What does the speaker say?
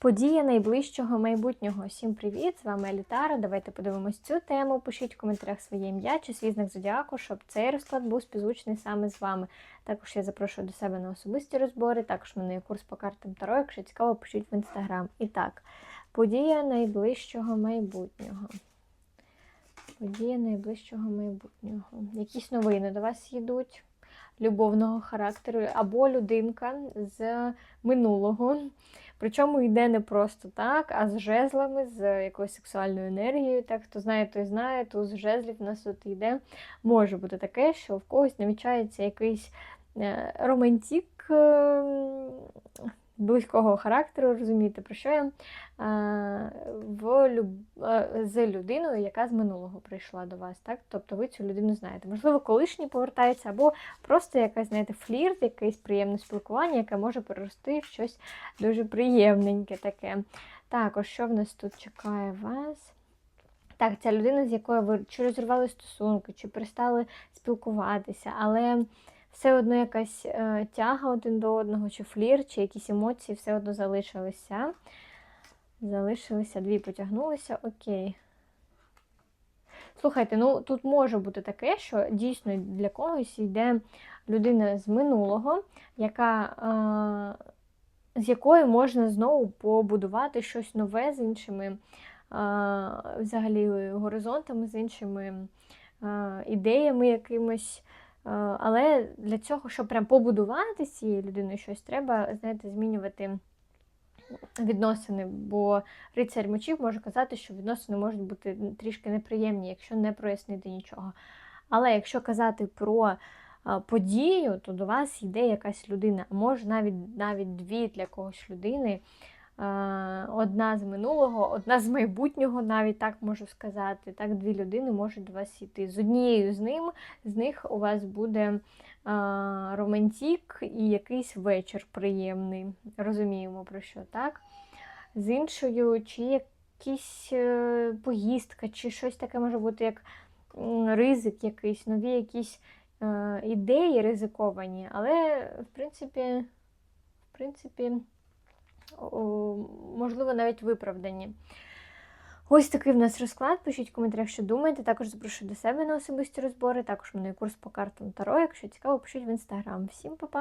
Подія найближчого майбутнього. Всім привіт! З вами Елітара. Давайте подивимось цю тему. Пишіть в коментарях своє ім'я чи свій знак зодіаку, щоб цей розклад був співзвучний саме з вами. Також я запрошую до себе на особисті розбори. Також мене є курс по картам Таро. Якщо цікаво, пишіть в інстаграм. І так, подія найближчого майбутнього. Подія найближчого майбутнього. Якісь новини до вас йдуть любовного характеру, або людинка з минулого. Причому йде не просто так, а з жезлами, з якоюсь сексуальною енергією. Так, хто знає, той знає, то з жезлів у нас тут йде. Може бути таке, що в когось намічається якийсь е, романтик е, близького характеру, розумієте, про що я? В люб... з людиною, яка з минулого прийшла до вас. Так? Тобто ви цю людину знаєте. Можливо, колишній повертається, або просто якась, знаєте, флірт, якесь приємне спілкування, яке може перерости в щось дуже приємненьке таке. Також, що в нас тут чекає вас? Так, ця людина, з якою ви чи розірвали стосунки, чи перестали спілкуватися, але все одно якась е, тяга один до одного, чи флір, чи якісь емоції все одно залишилися. Залишилися, дві потягнулися, окей. Слухайте, ну тут може бути таке, що дійсно для когось йде людина з минулого, яка, е, з якою можна знову побудувати щось нове з іншими е, взагалі горизонтами, з іншими е, ідеями якимось. Е, Але для цього, щоб прям побудувати з цією людиною щось, треба, знаєте, змінювати відносини, бо рицарь мечів може казати, що відносини можуть бути трішки неприємні, якщо не прояснити нічого. Але якщо казати про подію, то до вас йде якась людина, може навіть навіть дві для когось людини. А, Одна з минулого, одна з майбутнього, навіть так можу сказати. Так, дві людини можуть до вас йти. З однією з ним, з них у вас буде а, романтик і якийсь вечір приємний. Розуміємо про що, так? З іншою, чи якісь е, поїздка, чи щось таке може бути, як ризик якийсь, нові якісь е, ідеї ризиковані, але в принципі, в принципі, можливо, навіть виправдані. Ось такий в нас розклад. Пишіть в коментарях, що думаєте. Також запрошую до себе на особисті розбори. Також мене курс по картам Таро. Якщо цікаво, пишіть в інстаграм. Всім па-па!